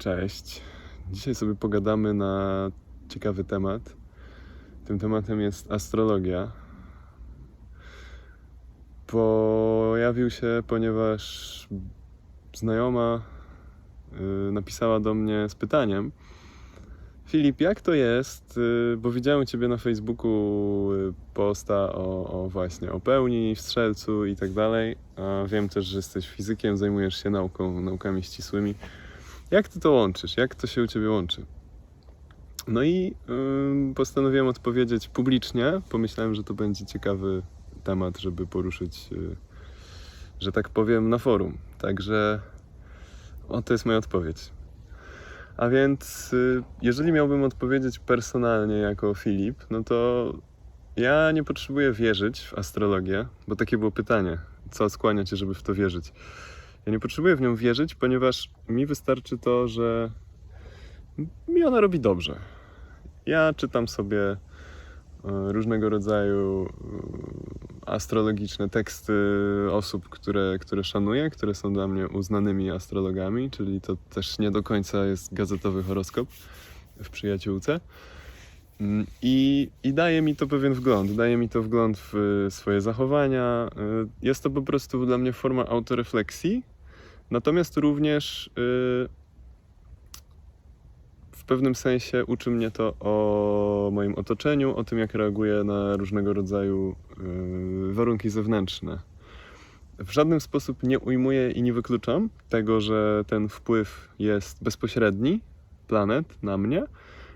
Cześć. Dzisiaj sobie pogadamy na ciekawy temat. Tym tematem jest astrologia. Pojawił się, ponieważ znajoma y, napisała do mnie z pytaniem: Filip, jak to jest? y, Bo widziałem u ciebie na Facebooku y, posta o, o właśnie o pełni, w strzelcu i tak dalej. A wiem też, że jesteś fizykiem, zajmujesz się nauką, naukami ścisłymi. Jak ty to łączysz? Jak to się u ciebie łączy? No i ym, postanowiłem odpowiedzieć publicznie. Pomyślałem, że to będzie ciekawy temat, żeby poruszyć, y, że tak powiem, na forum. Także o, to jest moja odpowiedź. A więc, y, jeżeli miałbym odpowiedzieć personalnie jako Filip, no to ja nie potrzebuję wierzyć w astrologię, bo takie było pytanie. Co skłania cię, żeby w to wierzyć? Ja nie potrzebuję w nią wierzyć, ponieważ mi wystarczy to, że mi ona robi dobrze. Ja czytam sobie e, różnego rodzaju e, astrologiczne teksty osób, które, które szanuję, które są dla mnie uznanymi astrologami, czyli to też nie do końca jest gazetowy horoskop w przyjaciółce. Mm, I, I daje mi to pewien wgląd, daje mi to wgląd w y, swoje zachowania. Jest to po prostu dla mnie forma autorefleksji, natomiast również y, w pewnym sensie uczy mnie to o moim otoczeniu, o tym, jak reaguję na różnego rodzaju y, warunki zewnętrzne. W żaden sposób nie ujmuję i nie wykluczam tego, że ten wpływ jest bezpośredni planet na mnie,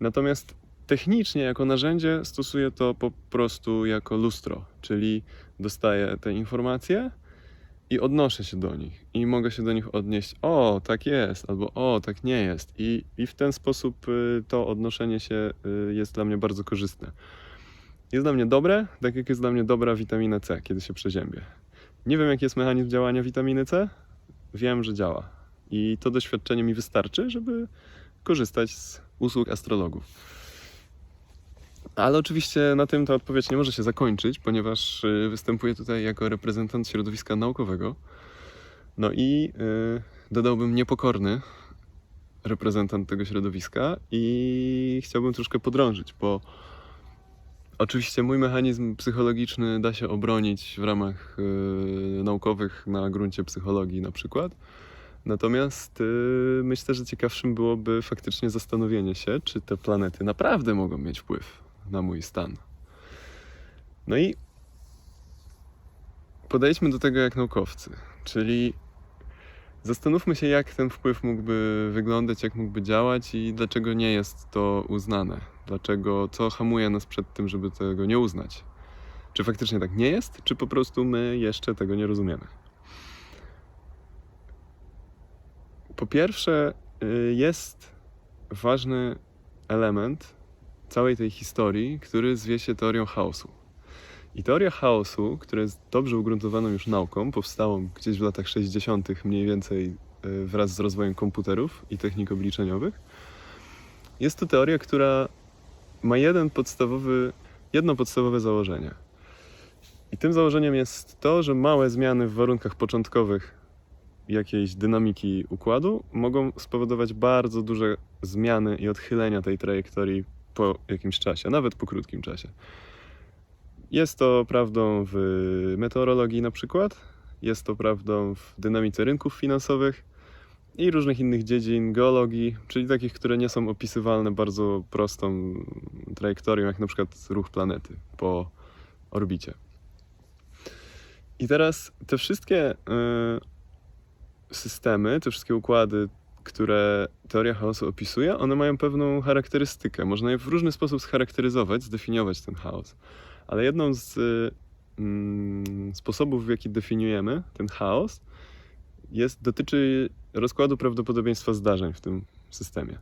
natomiast technicznie jako narzędzie stosuję to po prostu jako lustro, czyli dostaję te informacje i odnoszę się do nich i mogę się do nich odnieść, o, tak jest, albo o, tak nie jest. I, i w ten sposób y, to odnoszenie się y, jest dla mnie bardzo korzystne. Jest dla mnie dobre, tak jak jest dla mnie dobra witamina C, kiedy się przeziębię. Nie wiem, jaki jest mechanizm działania witaminy C, wiem, że działa. I to doświadczenie mi wystarczy, żeby korzystać z usług astrologów. Ale oczywiście na tym ta odpowiedź nie może się zakończyć, ponieważ y, występuję tutaj jako reprezentant środowiska naukowego. No i y, dodałbym niepokorny reprezentant tego środowiska i chciałbym troszkę podrążyć, bo oczywiście mój mechanizm psychologiczny da się obronić w ramach y, naukowych na gruncie psychologii na przykład. Natomiast y, myślę, że ciekawszym byłoby faktycznie zastanowienie się, czy te planety naprawdę mogą mieć wpływ na mój stan. No i podejdźmy do tego jak naukowcy, czyli zastanówmy się, jak ten wpływ mógłby wyglądać, jak mógłby działać i dlaczego nie jest to uznane. Dlaczego, co hamuje nas przed tym, żeby tego nie uznać. Czy faktycznie tak nie jest, czy po prostu my jeszcze tego nie rozumiemy? Po pierwsze, y, jest ważny element całej tej historii, który zwie się teorią chaosu. I teoria chaosu, która jest dobrze ugruntowaną już nauką, powstałą gdzieś w latach 60., mniej więcej y, wraz z rozwojem komputerów i technik obliczeniowych, jest to teoria, która ma jeden podstawowy, jedno podstawowe założenie. I tym założeniem jest to, że małe zmiany w warunkach początkowych jakiejś dynamiki układu mogą spowodować bardzo duże zmiany i odchylenia tej trajektorii po jakimś czasie, nawet po krótkim czasie. Jest to prawdą w meteorologii na przykład, jest to prawdą w dynamice rynków finansowych i różnych innych dziedzin geologii, czyli takich, które nie są opisywalne bardzo prostą trajektorią, jak na przykład ruch planety po orbicie. I teraz te wszystkie y, systemy, te wszystkie układy, które teoria chaosu opisuje, one mają pewną charakterystykę. Można je w różny sposób scharakteryzować, zdefiniować ten chaos. Ale jedną z y, mm, sposobów, w jaki definiujemy ten chaos, jest, dotyczy rozkładu prawdopodobieństwa zdarzeń w tym systemie.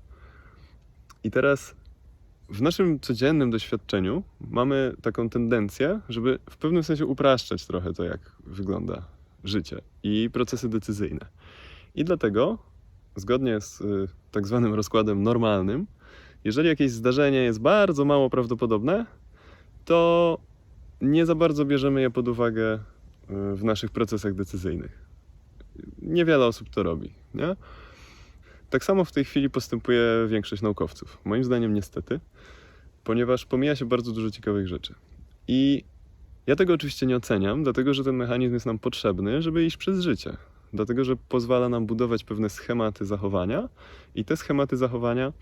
I teraz w naszym codziennym doświadczeniu mamy taką tendencję, żeby w pewnym sensie upraszczać trochę to, jak wygląda życie i procesy decyzyjne. I dlatego, zgodnie z y, tak zwanym rozkładem normalnym, jeżeli jakieś zdarzenie jest bardzo mało prawdopodobne, to nie za bardzo bierzemy je pod uwagę y, w naszych procesach decyzyjnych. Niewiele osób to robi, nie? tak samo w tej chwili postępuje większość naukowców. Moim zdaniem niestety, ponieważ pomija się bardzo dużo ciekawych rzeczy. I ja tego oczywiście nie oceniam, dlatego że ten mechanizm jest nam potrzebny, żeby iść przez życie. Dlatego, że pozwala nam budować pewne schematy zachowania i te schematy zachowania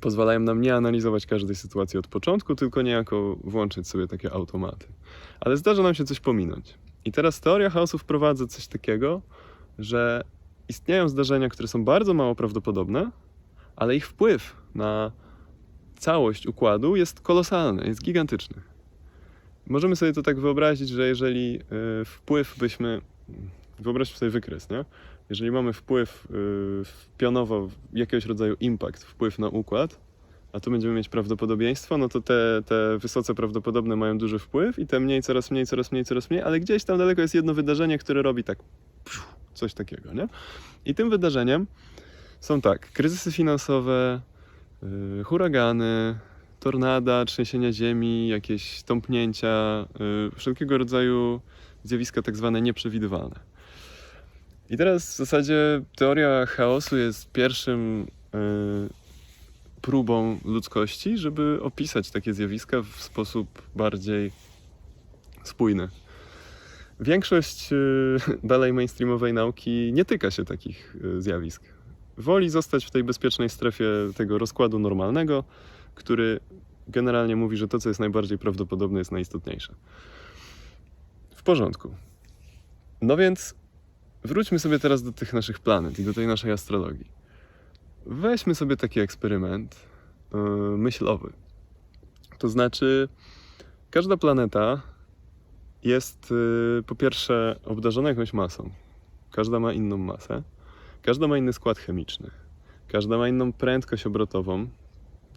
pozwalają nam nie analizować każdej sytuacji od początku, tylko niejako włączyć sobie takie automaty. Ale zdarza nam się coś pominąć. I teraz teoria chaosu wprowadza coś takiego, że istnieją zdarzenia, które są bardzo mało prawdopodobne, ale ich wpływ na całość układu jest kolosalny, jest gigantyczny. Możemy sobie to tak wyobrazić, że jeżeli y, wpływ byśmy. Wyobraźmy sobie wykres, nie? Jeżeli mamy wpływ y, w- pionowo, jakiegoś rodzaju impact, wpływ na układ, a tu będziemy mieć prawdopodobieństwo, no to te, te wysoce prawdopodobne mają duży wpływ i te mniej, coraz mniej, coraz mniej, coraz mniej, ale gdzieś tam daleko jest jedno wydarzenie, które robi tak coś takiego, nie? I tym wydarzeniem są tak, kryzysy finansowe, yy, huragany, tornada, trzęsienia ziemi, jakieś tąpnięcia, yy, wszelkiego rodzaju zjawiska tak zwane nieprzewidywalne. I teraz w zasadzie teoria chaosu jest pierwszym yy, próbą ludzkości, żeby opisać takie zjawiska w sposób bardziej spójny. Większość y, dalej mainstreamowej nauki nie tyka się takich y, zjawisk. Woli zostać w tej bezpiecznej strefie tego rozkładu normalnego, który generalnie mówi, że to, co jest najbardziej prawdopodobne, jest najistotniejsze. W porządku. No więc wróćmy sobie teraz do tych naszych planet i do tej naszej astrologii. Weźmy sobie taki eksperyment yy, myślowy. To znaczy, każda planeta jest y, po pierwsze obdarzona jakąś masą. Każda ma inną masę. Każda ma inny skład chemiczny. Każda ma inną prędkość obrotową.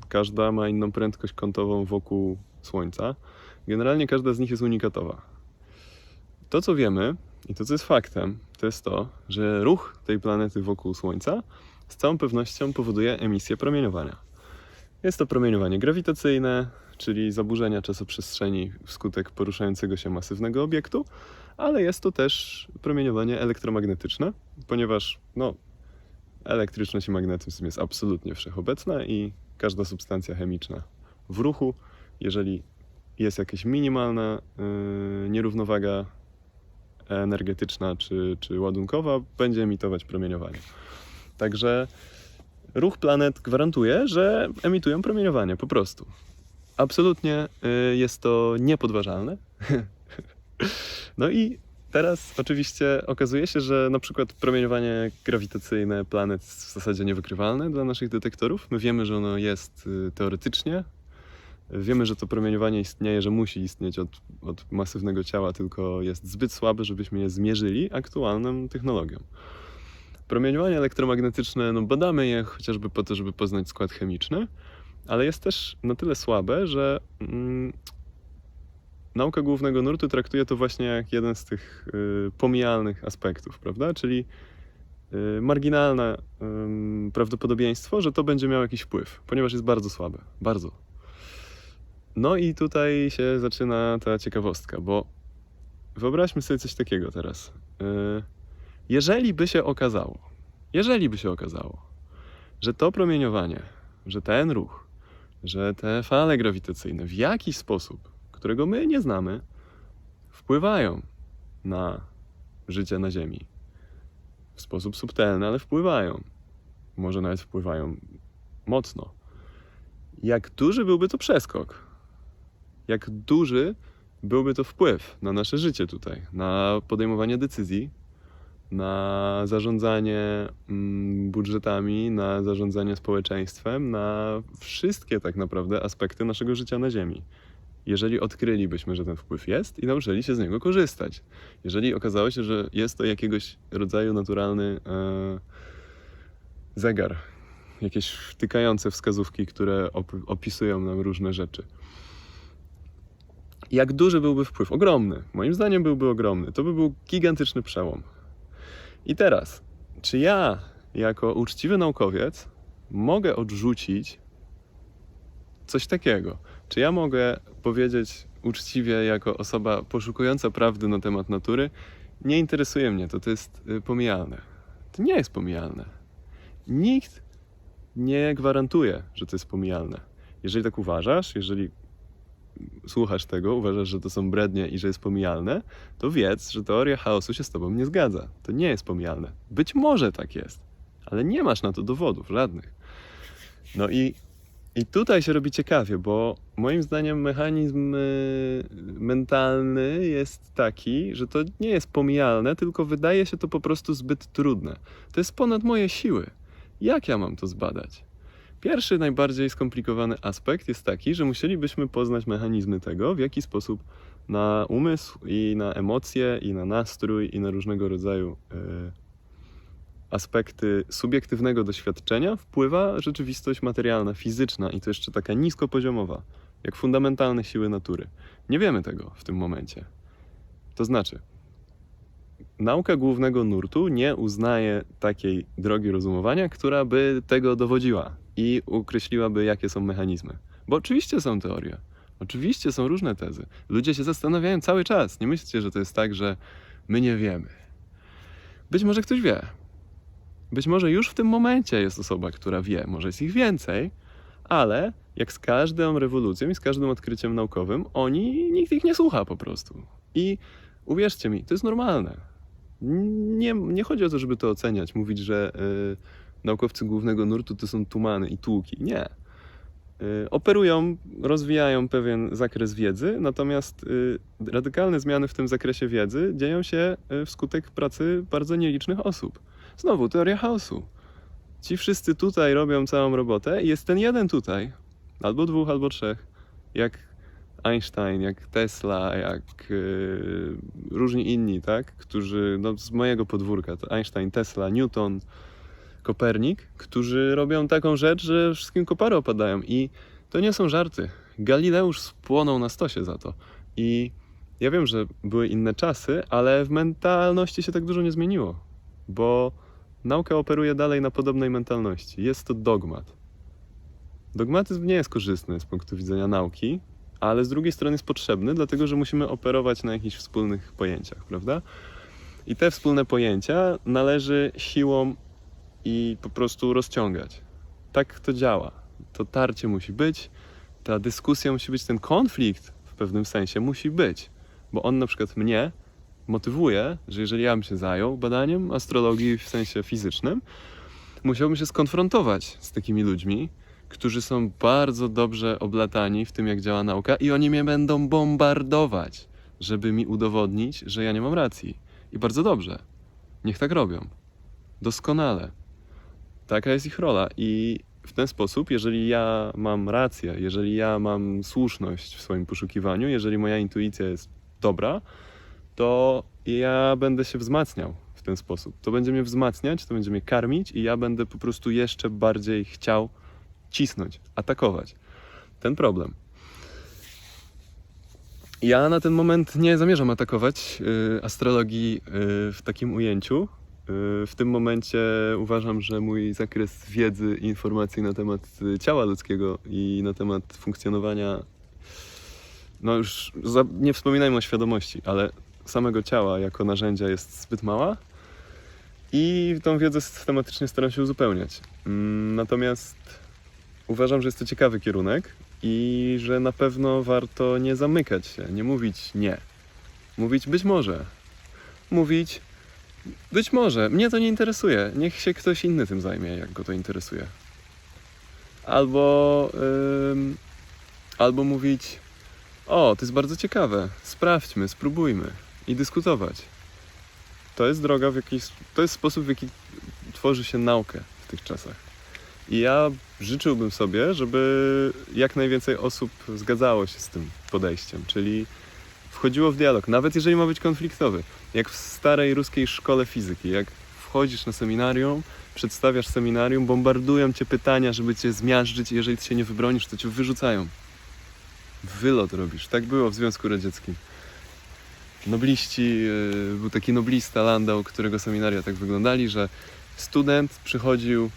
Każda ma inną prędkość kątową wokół Słońca. Generalnie każda z nich jest unikatowa. To, co wiemy i to, co jest faktem, to jest to, że ruch tej planety wokół Słońca z całą pewnością powoduje emisję promieniowania. Jest to promieniowanie grawitacyjne, czyli zaburzenia czasoprzestrzeni wskutek poruszającego się masywnego obiektu, ale jest to też promieniowanie elektromagnetyczne, ponieważ no, elektryczność i magnetyzm jest absolutnie wszechobecna i każda substancja chemiczna w ruchu, jeżeli jest jakaś minimalna yy, nierównowaga energetyczna czy, czy ładunkowa, będzie emitować promieniowanie. Także ruch planet gwarantuje, że emitują promieniowanie po prostu. Absolutnie y, jest to niepodważalne. No i teraz oczywiście okazuje się, że na przykład promieniowanie grawitacyjne planet jest w zasadzie niewykrywalne dla naszych detektorów. My wiemy, że ono jest y, teoretycznie. Wiemy, że to promieniowanie istnieje, że musi istnieć od, od masywnego ciała, tylko jest zbyt słabe, żebyśmy je zmierzyli aktualną technologią. Promieniowanie elektromagnetyczne, no badamy je chociażby po to, żeby poznać skład chemiczny, ale jest też na tyle słabe, że mm, nauka głównego nurtu traktuje to właśnie jak jeden z tych y, pomijalnych aspektów, prawda? Czyli y, marginalne prawdopodobieństwo, że to będzie miało jakiś wpływ, ponieważ jest bardzo słabe, bardzo. No i tutaj się zaczyna ta ciekawostka, bo wyobraźmy sobie coś takiego teraz. Y, jeżeli by się okazało, jeżeli by się okazało, że to promieniowanie, że ten ruch, że te fale grawitacyjne w jakiś sposób, którego my nie znamy, wpływają na życie na Ziemi. W sposób subtelny, ale wpływają. Może nawet wpływają mocno. Jak duży byłby to przeskok? Jak duży byłby to wpływ na nasze życie tutaj, na podejmowanie decyzji, na zarządzanie mm, budżetami, na zarządzanie społeczeństwem, na wszystkie tak naprawdę aspekty naszego życia na Ziemi. Jeżeli odkrylibyśmy, że ten wpływ jest i nauczyli się z niego korzystać. Jeżeli okazało się, że jest to jakiegoś rodzaju naturalny e, zegar, jakieś wtykające wskazówki, które op- opisują nam różne rzeczy. Jak duży byłby wpływ? Ogromny. Moim zdaniem byłby ogromny. To by był gigantyczny przełom. I teraz, czy ja, jako uczciwy naukowiec, mogę odrzucić coś takiego? Czy ja mogę powiedzieć uczciwie, jako osoba poszukująca prawdy na temat natury, nie interesuje mnie to, to jest y, pomijalne? To nie jest pomijalne. Nikt nie gwarantuje, że to jest pomijalne. Jeżeli tak uważasz, jeżeli słuchasz tego, uważasz, że to są brednie i że jest pomijalne, to wiedz, że teoria chaosu się z tobą nie zgadza. To nie jest pomijalne. Być może tak jest, ale nie masz na to dowodów żadnych. No i, i tutaj się robi ciekawie, bo moim zdaniem mechanizm y, mentalny jest taki, że to nie jest pomijalne, tylko wydaje się to po prostu zbyt trudne. To jest ponad moje siły. Jak ja mam to zbadać? Pierwszy, najbardziej skomplikowany aspekt jest taki, że musielibyśmy poznać mechanizmy tego, w jaki sposób na umysł i na emocje, i na nastrój, i na różnego rodzaju e, aspekty subiektywnego doświadczenia wpływa rzeczywistość materialna, fizyczna i to jeszcze taka niskopoziomowa, jak fundamentalne siły natury. Nie wiemy tego w tym momencie. To znaczy, nauka głównego nurtu nie uznaje takiej drogi rozumowania, która by tego dowodziła i określiłaby, jakie są mechanizmy. Bo oczywiście są teorie, oczywiście są różne tezy. Ludzie się zastanawiają cały czas. Nie myślcie, że to jest tak, że my nie wiemy. Być może ktoś wie. Być może już w tym momencie jest osoba, która wie, może jest ich więcej, ale jak z każdą rewolucją i z każdym odkryciem naukowym, oni, nikt ich nie słucha po prostu. I uwierzcie mi, to jest normalne. Nie, nie chodzi o to, żeby to oceniać, mówić, że y, naukowcy głównego nurtu to są tumany i tłuki. Nie. Y, operują, rozwijają pewien zakres wiedzy, natomiast y, radykalne zmiany w tym zakresie wiedzy dzieją się y, wskutek pracy bardzo nielicznych osób. Znowu, teoria chaosu. Ci wszyscy tutaj robią całą robotę i jest ten jeden tutaj, albo dwóch, albo trzech, jak Einstein, jak Tesla, jak yy, różni inni, tak? Którzy, no z mojego podwórka, Einstein, Tesla, Newton, Kopernik, którzy robią taką rzecz, że wszystkim kopary opadają i to nie są żarty. Galileusz spłonął na stosie za to i ja wiem, że były inne czasy, ale w mentalności się tak dużo nie zmieniło, bo nauka operuje dalej na podobnej mentalności. Jest to dogmat. Dogmatyzm nie jest korzystny z punktu widzenia nauki, ale z drugiej strony jest potrzebny, dlatego że musimy operować na jakichś wspólnych pojęciach, prawda? I te wspólne pojęcia należy siłą i po prostu rozciągać. Tak to działa. To tarcie musi być, ta dyskusja musi być, ten konflikt w pewnym sensie musi być, bo on na przykład mnie motywuje, że jeżeli ja bym się zajął badaniem astrologii w sensie fizycznym, musiałbym się skonfrontować z takimi ludźmi, którzy są bardzo dobrze oblatani w tym, jak działa nauka, i oni mnie będą bombardować, żeby mi udowodnić, że ja nie mam racji. I bardzo dobrze. Niech tak robią. Doskonale. Taka jest ich rola. I w ten sposób, jeżeli ja mam rację, jeżeli ja mam słuszność w swoim poszukiwaniu, jeżeli moja intuicja jest dobra, to ja będę się wzmacniał w ten sposób. To będzie mnie wzmacniać, to będzie mnie karmić, i ja będę po prostu jeszcze bardziej chciał cisnąć, atakować. Ten problem. Ja na ten moment nie zamierzam atakować y, astrologii y, w takim ujęciu. Y, w tym momencie uważam, że mój zakres wiedzy i informacji na temat y, ciała ludzkiego i na temat funkcjonowania, no już za, nie wspominajmy o świadomości, ale samego ciała jako narzędzia jest zbyt mała i tą wiedzę systematycznie staram się uzupełniać. Mm, Natomiast uważam, że jest to ciekawy kierunek i że na pewno warto nie zamykać się, nie mówić nie. Mówić być może. Mówić być może. Mnie to nie interesuje. Niech się ktoś inny tym zajmie, jak go to interesuje. Albo, ym, albo mówić o, to jest bardzo ciekawe. Sprawdźmy, spróbujmy i dyskutować. To jest droga, w jaki, to jest sposób, w jaki tworzy się naukę w tych czasach. I ja życzyłbym sobie, żeby jak najwięcej osób zgadzało się z tym podejściem, czyli wchodziło w dialog, nawet jeżeli ma być konfliktowy. Jak w starej ruskiej szkole fizyki, jak wchodzisz na seminarium, przedstawiasz seminarium, bombardują cię pytania, żeby cię zmiażdżyć i jeżeli ty się nie wybronisz, to cię wyrzucają. Wylot robisz. Tak było w Związku Radzieckim. Nobliści, yy, był taki noblista Landau, którego seminaria tak wyglądali, że student przychodził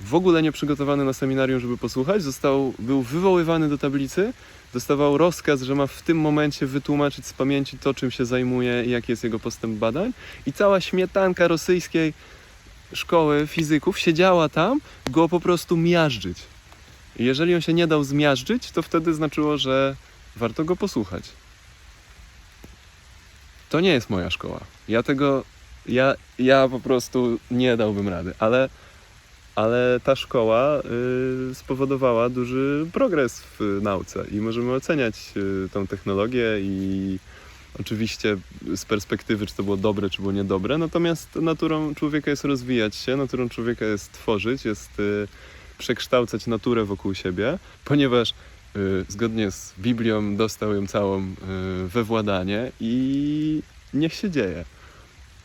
w ogóle nieprzygotowany na seminarium, żeby posłuchać, został, był wywoływany do tablicy, dostawał rozkaz, że ma w tym momencie wytłumaczyć z pamięci to, czym się zajmuje i jaki jest jego postęp badań. I cała śmietanka rosyjskiej szkoły fizyków siedziała tam, go po prostu miażdżyć. I jeżeli on się nie dał zmiażdżyć, to wtedy znaczyło, że warto go posłuchać. To nie jest moja szkoła. Ja tego, ja, ja po prostu nie dałbym rady, ale, ale ta szkoła y, spowodowała duży progres w nauce i możemy oceniać y, tą technologię i oczywiście z perspektywy, czy to było dobre, czy było niedobre, natomiast naturą człowieka jest rozwijać się, naturą człowieka jest tworzyć, jest y, przekształcać naturę wokół siebie, ponieważ zgodnie z Biblią dostał ją całą y, we władanie i niech się dzieje.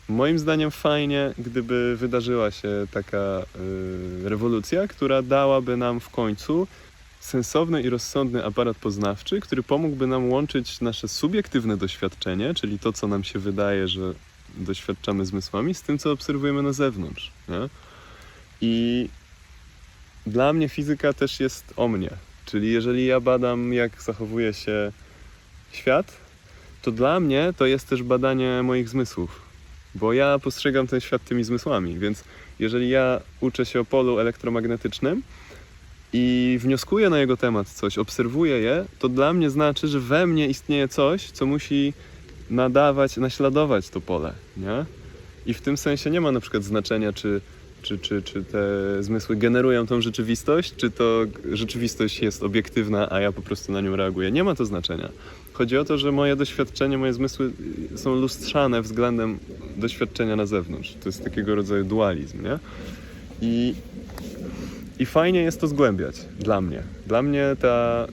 Moim zdaniem fajnie, gdyby wydarzyła się taka y, rewolucja, która dałaby nam w końcu sensowny i rozsądny aparat poznawczy, który pomógłby nam łączyć nasze subiektywne doświadczenie, czyli to, co nam się wydaje, że doświadczamy zmysłami, z tym, co obserwujemy na zewnątrz. Nie? I dla mnie fizyka też jest o mnie. Czyli jeżeli ja badam, jak zachowuje się świat, to dla mnie to jest też badanie moich zmysłów. Bo ja postrzegam ten świat tymi zmysłami, więc jeżeli ja uczę się o polu elektromagnetycznym i wnioskuję na jego temat coś, obserwuję je, to dla mnie znaczy, że we mnie istnieje coś, co musi nadawać, naśladować to pole, nie? I w tym sensie nie ma na przykład znaczenia, czy, czy, czy, czy te zmysły generują tą rzeczywistość, czy to rzeczywistość jest obiektywna, a ja po prostu na nią reaguję. Nie ma to znaczenia. Chodzi o to, że moje doświadczenie, moje zmysły są lustrzane względem doświadczenia na zewnątrz. To jest takiego rodzaju dualizm, nie? I, i fajnie jest to zgłębiać dla mnie. Dla mnie ta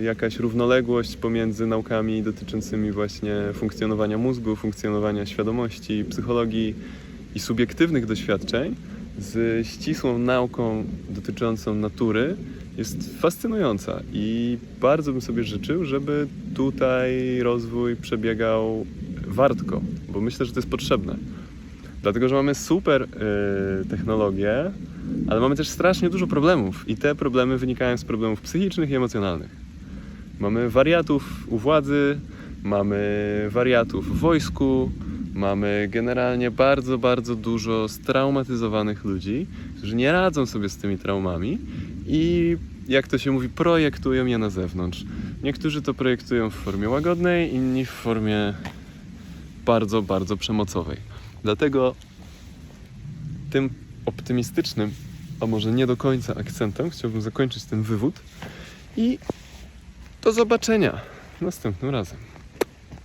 y, jakaś równoległość pomiędzy naukami dotyczącymi właśnie funkcjonowania mózgu, funkcjonowania świadomości, psychologii i subiektywnych doświadczeń z ścisłą nauką dotyczącą natury jest fascynująca i bardzo bym sobie życzył, żeby tutaj rozwój przebiegał wartko, bo myślę, że to jest potrzebne. Dlatego, że mamy super y, technologie, ale mamy też strasznie dużo problemów i te problemy wynikają z problemów psychicznych i emocjonalnych. Mamy wariatów u władzy, mamy wariatów w wojsku, mamy generalnie bardzo, bardzo dużo straumatyzowanych ludzi, którzy nie radzą sobie z tymi traumami i jak to się mówi, projektują je na zewnątrz. Niektórzy to projektują w formie łagodnej, inni w formie bardzo, bardzo przemocowej. Dlatego tym optymistycznym, a może nie do końca akcentem chciałbym zakończyć ten wywód i do zobaczenia następnym razem.